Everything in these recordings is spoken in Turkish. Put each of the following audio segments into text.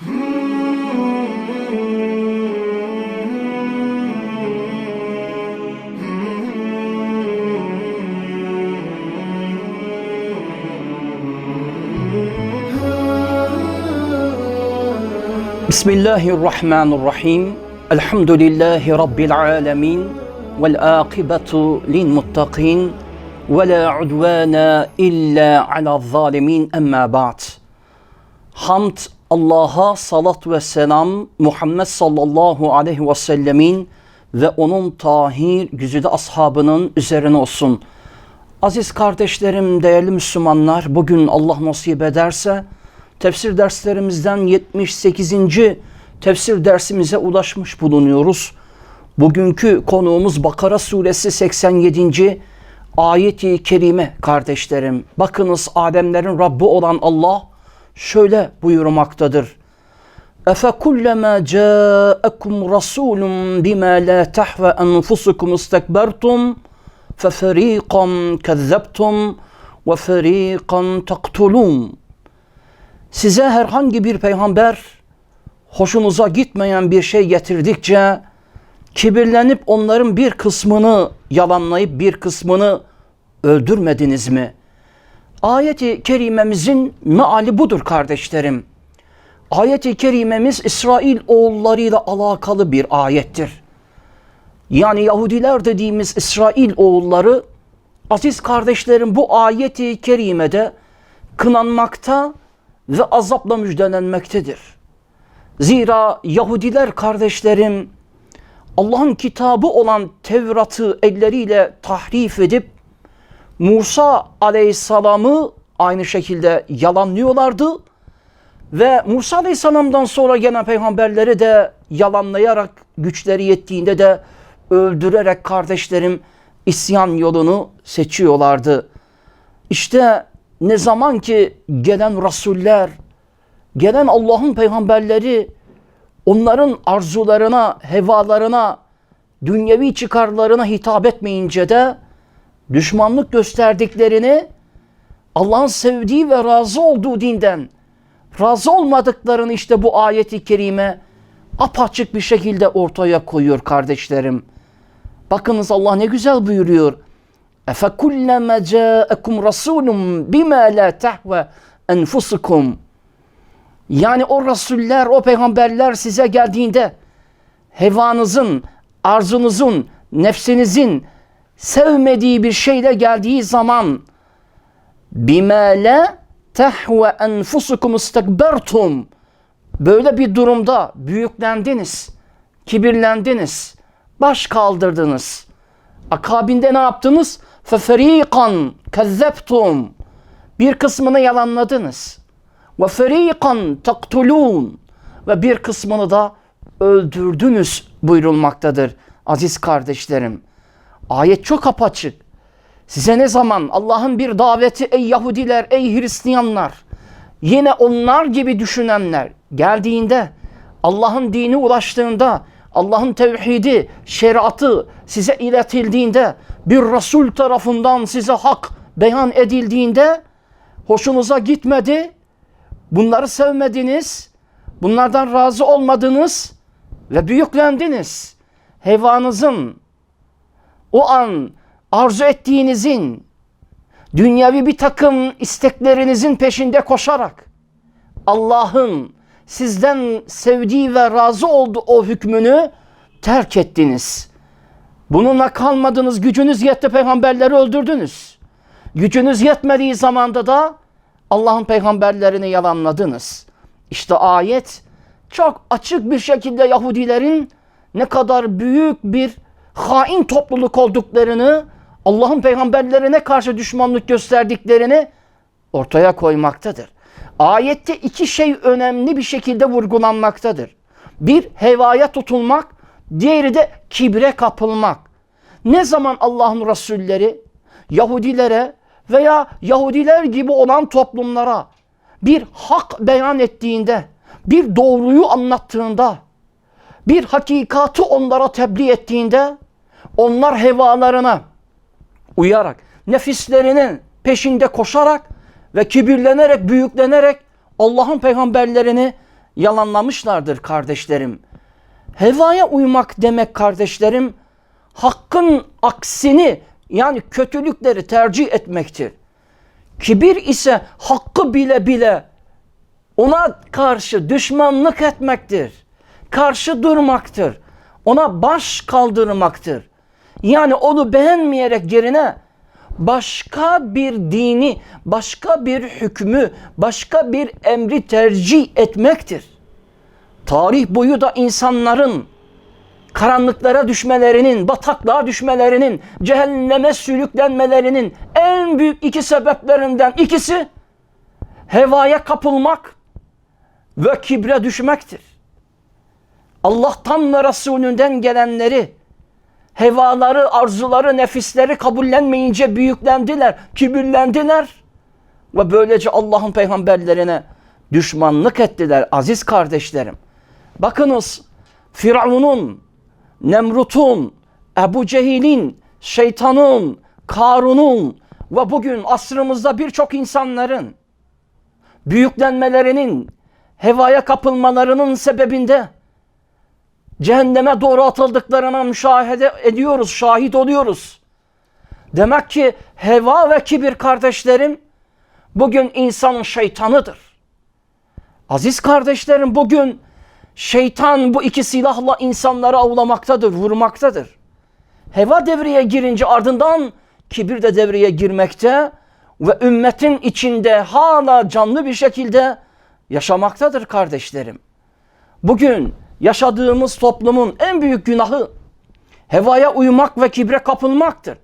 بسم الله الرحمن الرحيم. الحمد لله رب العالمين والآقبة للمتقين ولا عدوان إلا على الظالمين. أما بعد حمد Allah'a salat ve selam Muhammed sallallahu aleyhi ve sellemin ve onun tahir güzide ashabının üzerine olsun. Aziz kardeşlerim, değerli Müslümanlar, bugün Allah nasip ederse tefsir derslerimizden 78. tefsir dersimize ulaşmış bulunuyoruz. Bugünkü konuğumuz Bakara suresi 87. ayeti kerime kardeşlerim. Bakınız alemlerin Rabbi olan Allah şöyle buyurmaktadır. Rasulun bima la tahva enfusukum istekbertum fe feriqan kezzebtum ve feriqan taktulun. Size herhangi bir peygamber hoşunuza gitmeyen bir şey getirdikçe kibirlenip onların bir kısmını yalanlayıp bir kısmını öldürmediniz mi? Ayeti kerimemizin meali budur kardeşlerim. Ayeti kerimemiz İsrail oğullarıyla alakalı bir ayettir. Yani Yahudiler dediğimiz İsrail oğulları aziz kardeşlerim bu ayeti kerimede kınanmakta ve azapla müjdelenmektedir. Zira Yahudiler kardeşlerim Allah'ın kitabı olan Tevrat'ı elleriyle tahrif edip Musa aleyhisselamı aynı şekilde yalanlıyorlardı. Ve Musa aleyhisselamdan sonra gelen peygamberleri de yalanlayarak güçleri yettiğinde de öldürerek kardeşlerim isyan yolunu seçiyorlardı. İşte ne zaman ki gelen rasuller, gelen Allah'ın peygamberleri onların arzularına, hevalarına, dünyevi çıkarlarına hitap etmeyince de düşmanlık gösterdiklerini Allah'ın sevdiği ve razı olduğu dinden razı olmadıklarını işte bu ayeti kerime apaçık bir şekilde ortaya koyuyor kardeşlerim. Bakınız Allah ne güzel buyuruyor. Efe kulleme ca'ekum rasulun bima la tahve enfusukum. Yani o rasuller, o peygamberler size geldiğinde hevanızın, arzunuzun, nefsinizin, sevmediği bir şeyle geldiği zaman bime la tehve enfusukum istekbertum böyle bir durumda büyüklendiniz, kibirlendiniz, baş kaldırdınız. Akabinde ne yaptınız? Feferikan kezzeptum. Bir kısmını yalanladınız. Ve ferikan taktulun. Ve bir kısmını da öldürdünüz buyurulmaktadır aziz kardeşlerim. Ayet çok apaçık. Size ne zaman Allah'ın bir daveti ey Yahudiler, ey Hristiyanlar, yine onlar gibi düşünenler geldiğinde, Allah'ın dini ulaştığında, Allah'ın tevhidi, şeriatı size iletildiğinde, bir Resul tarafından size hak beyan edildiğinde, hoşunuza gitmedi, bunları sevmediniz, bunlardan razı olmadınız ve büyüklendiniz. Hevanızın, o an arzu ettiğinizin, dünyevi bir takım isteklerinizin peşinde koşarak Allah'ın sizden sevdiği ve razı olduğu o hükmünü terk ettiniz. Bununla kalmadınız, gücünüz yetti peygamberleri öldürdünüz. Gücünüz yetmediği zamanda da Allah'ın peygamberlerini yalanladınız. İşte ayet çok açık bir şekilde Yahudilerin ne kadar büyük bir hain topluluk olduklarını, Allah'ın peygamberlerine karşı düşmanlık gösterdiklerini ortaya koymaktadır. Ayette iki şey önemli bir şekilde vurgulanmaktadır. Bir hevaya tutulmak, diğeri de kibre kapılmak. Ne zaman Allah'ın Resulleri Yahudilere veya Yahudiler gibi olan toplumlara bir hak beyan ettiğinde, bir doğruyu anlattığında, bir hakikati onlara tebliğ ettiğinde onlar hevalarına uyarak, nefislerinin peşinde koşarak ve kibirlenerek, büyüklenerek Allah'ın peygamberlerini yalanlamışlardır kardeşlerim. Hevaya uymak demek kardeşlerim, hakkın aksini yani kötülükleri tercih etmektir. Kibir ise hakkı bile bile ona karşı düşmanlık etmektir. Karşı durmaktır. Ona baş kaldırmaktır. Yani onu beğenmeyerek yerine başka bir dini, başka bir hükmü, başka bir emri tercih etmektir. Tarih boyu da insanların karanlıklara düşmelerinin, bataklığa düşmelerinin, cehenneme sürüklenmelerinin en büyük iki sebeplerinden ikisi hevaya kapılmak ve kibre düşmektir. Allah'tan ve Resulünden gelenleri hevaları, arzuları, nefisleri kabullenmeyince büyüklendiler, kibirlendiler ve böylece Allah'ın peygamberlerine düşmanlık ettiler aziz kardeşlerim. Bakınız Firavun'un, Nemrut'un, Ebu Cehil'in, şeytanın, Karun'un ve bugün asrımızda birçok insanların büyüklenmelerinin, hevaya kapılmalarının sebebinde cehenneme doğru atıldıklarına müşahede ediyoruz, şahit oluyoruz. Demek ki heva ve kibir kardeşlerim bugün insanın şeytanıdır. Aziz kardeşlerim bugün şeytan bu iki silahla insanları avlamaktadır, vurmaktadır. Heva devreye girince ardından kibir de devreye girmekte ve ümmetin içinde hala canlı bir şekilde yaşamaktadır kardeşlerim. Bugün yaşadığımız toplumun en büyük günahı hevaya uymak ve kibre kapılmaktır.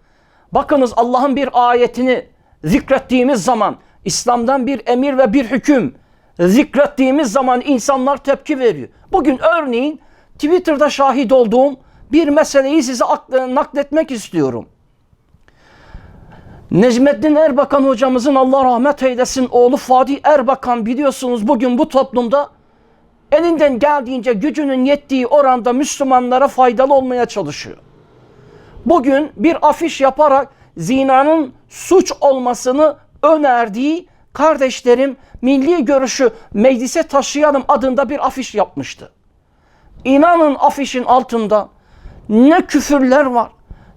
Bakınız Allah'ın bir ayetini zikrettiğimiz zaman İslam'dan bir emir ve bir hüküm zikrettiğimiz zaman insanlar tepki veriyor. Bugün örneğin Twitter'da şahit olduğum bir meseleyi size nakletmek istiyorum. Necmettin Erbakan hocamızın Allah rahmet eylesin oğlu Fadi Erbakan biliyorsunuz bugün bu toplumda elinden geldiğince gücünün yettiği oranda Müslümanlara faydalı olmaya çalışıyor. Bugün bir afiş yaparak zinanın suç olmasını önerdiği kardeşlerim milli görüşü meclise taşıyalım adında bir afiş yapmıştı. İnanın afişin altında ne küfürler var,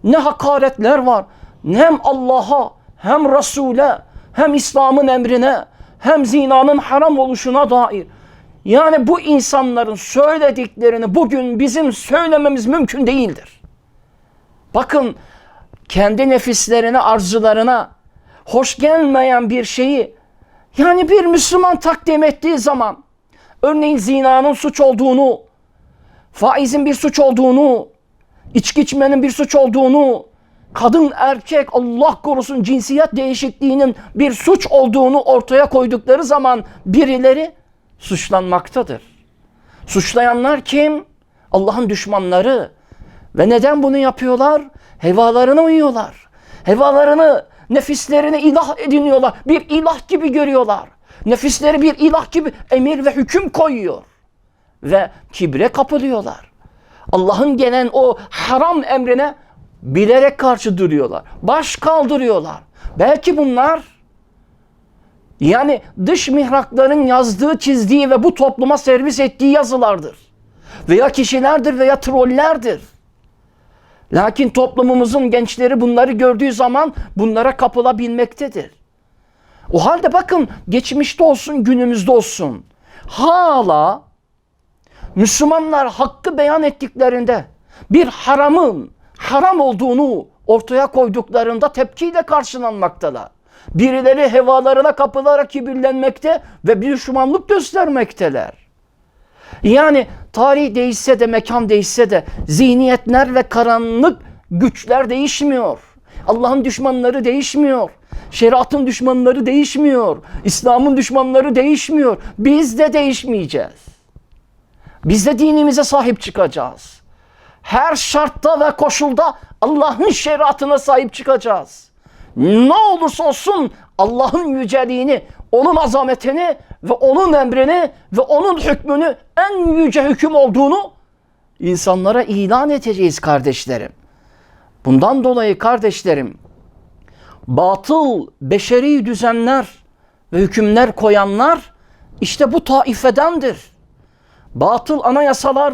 ne hakaretler var, hem Allah'a hem Resul'e hem İslam'ın emrine hem zinanın haram oluşuna dair. Yani bu insanların söylediklerini bugün bizim söylememiz mümkün değildir. Bakın kendi nefislerine, arzularına hoş gelmeyen bir şeyi yani bir Müslüman takdim ettiği zaman örneğin zinanın suç olduğunu, faizin bir suç olduğunu, içki içmenin bir suç olduğunu, kadın erkek Allah korusun cinsiyet değişikliğinin bir suç olduğunu ortaya koydukları zaman birileri suçlanmaktadır. Suçlayanlar kim? Allah'ın düşmanları. Ve neden bunu yapıyorlar? Hevalarına uyuyorlar. Hevalarını, nefislerini ilah ediniyorlar. Bir ilah gibi görüyorlar. Nefisleri bir ilah gibi emir ve hüküm koyuyor. Ve kibre kapılıyorlar. Allah'ın gelen o haram emrine bilerek karşı duruyorlar. Baş kaldırıyorlar. Belki bunlar yani dış mihrakların yazdığı, çizdiği ve bu topluma servis ettiği yazılardır. Veya kişilerdir veya trollerdir. Lakin toplumumuzun gençleri bunları gördüğü zaman bunlara kapılabilmektedir. O halde bakın geçmişte olsun günümüzde olsun hala Müslümanlar hakkı beyan ettiklerinde bir haramın haram olduğunu ortaya koyduklarında tepkiyle karşılanmaktalar. Birileri hevalarına kapılarak kibirlenmekte ve bir düşmanlık göstermekteler. Yani tarih değişse de mekan değişse de zihniyetler ve karanlık güçler değişmiyor. Allah'ın düşmanları değişmiyor. Şeriatın düşmanları değişmiyor. İslam'ın düşmanları değişmiyor. Biz de değişmeyeceğiz. Biz de dinimize sahip çıkacağız. Her şartta ve koşulda Allah'ın şeriatına sahip çıkacağız. Ne olursa olsun Allah'ın yüceliğini, onun azametini ve onun emrini ve onun hükmünü en yüce hüküm olduğunu insanlara ilan edeceğiz kardeşlerim. Bundan dolayı kardeşlerim batıl beşeri düzenler ve hükümler koyanlar işte bu taifedendir. batıl anayasalar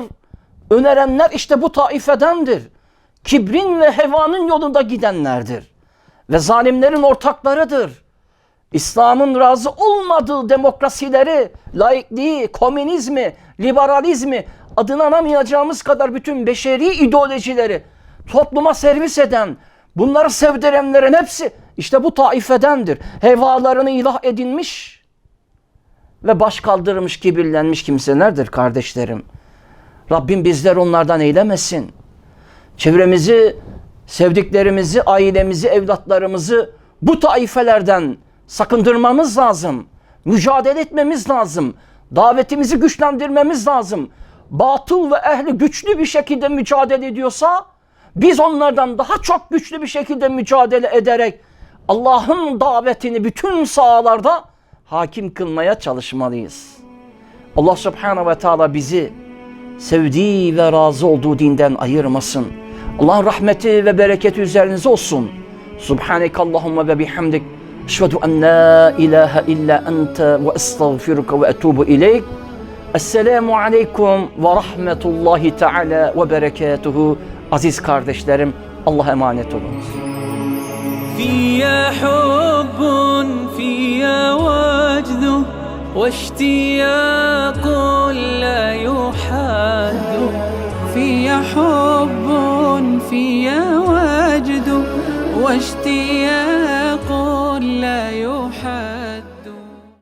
önerenler işte bu taifedendir. Kibrin ve hevanın yolunda gidenlerdir. Ve zalimlerin ortaklarıdır. İslam'ın razı olmadığı demokrasileri, laikliği, komünizmi, liberalizmi adını anamayacağımız kadar bütün beşeri ideolojileri topluma servis eden, bunları sevdirenlerin hepsi işte bu taifedendir. Hevalarını ilah edinmiş ve baş kaldırmış, kibirlenmiş kimselerdir kardeşlerim. Rabbim bizler onlardan eylemesin. Çevremizi, sevdiklerimizi, ailemizi, evlatlarımızı bu taifelerden sakındırmamız lazım. Mücadele etmemiz lazım. Davetimizi güçlendirmemiz lazım. Batıl ve ehli güçlü bir şekilde mücadele ediyorsa biz onlardan daha çok güçlü bir şekilde mücadele ederek Allah'ın davetini bütün sahalarda hakim kılmaya çalışmalıyız. Allah subhanahu ve teala bizi sevdiği ve razı olduğu dinden ayırmasın. Allah'ın rahmeti ve bereketi üzerinize olsun. Subhaneke Allahumma ve bihamdik. Eşhedü en la ilahe illa ente ve estağfiruka ve etubu ileyk. Esselamu aleyküm ve rahmetullahi teala ve berekatuhu. Aziz kardeşlerim Allah'a emanet olunuz. فيا حب فيا وجد واشتياق لا يحد في حب في وجد واشتياق لا يحاب